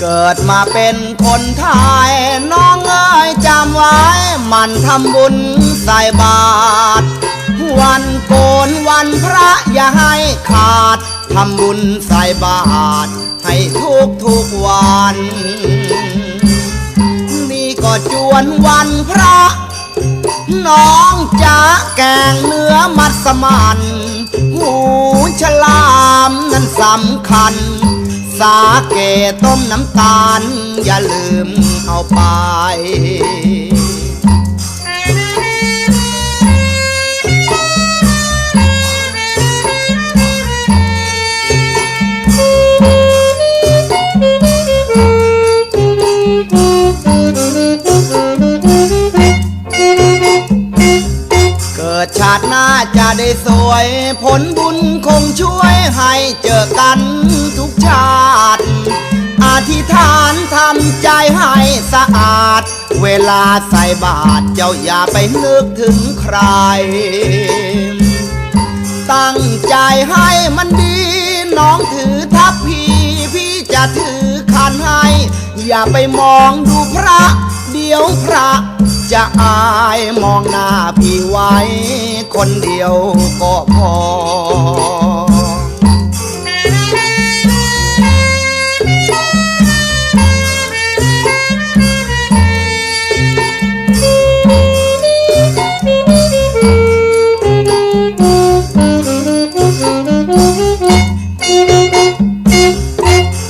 เกิดมาเป็นคนไทยน้องเอ้ยจำไว้ มันทำบุญใส่บาตร วันโกนวันพระอย่าให้ขาด ทำบุญใส่บาตรให้ทุกทุกวัน นี่ก็จวนวันพระ น้องจะแกงเนื้อมัสมันหูฉลามนั้นสำคัญ สาเกต้มน้ำตาล อย่าลืมเอาไป ชาติหน้าจะได้สวย ผลบุญคงช่วยให้เจอกันทุกชาติ อธิษฐานทำใจให้สะอาด เวลาใส่บาตรเจ้าอย่าไปนึกถึงใคร ตั้งใจให้มันดี น้องถือทัพพีพี่จะถือคันให้ อย่าไปมองดูพระ เดี๋ยวพระจะอา คนเดียวก็พอ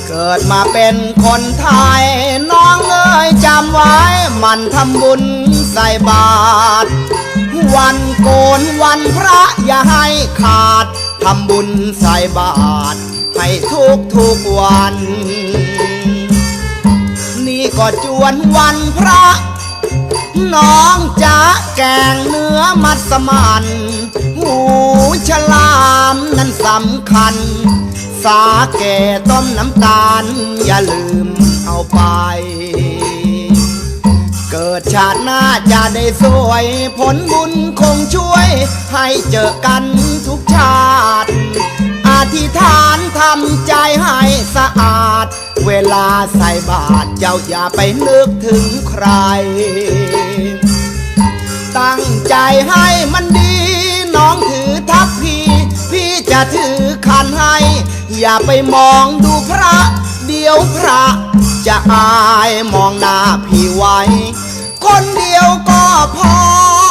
เกิดมาเป็นคนไทย น้องเอ้ยจำไว้ มันทำบุญใส่บาตร วันพระอย่าให้ขาด ทำบุญใส่บาตรให้ทุกทุกวัน นี่ก็จวนวันพระ น้องจะแกงเนื้อมัสมันหูฉลามนั้นสำคัญ สาเกต้มน้ำตาล อย่าลืมเอาไป กิดชาติหน้าจะได้สวย ผลบุญคงช่วย ให้เจอกันทุกชาติ อธิษฐานทำใจให้สะอาด เวลาใส่บาตรเจ้าอย่าไปนึกถึงใคร ตั้งใจให้มันดี น้องถือทัพพีพี่จะถือคันให้ อย่าไปมองดูพระ เดี๋ยวพระจะอายมองหน้าพี่ไว้ คนเดียวก็พอ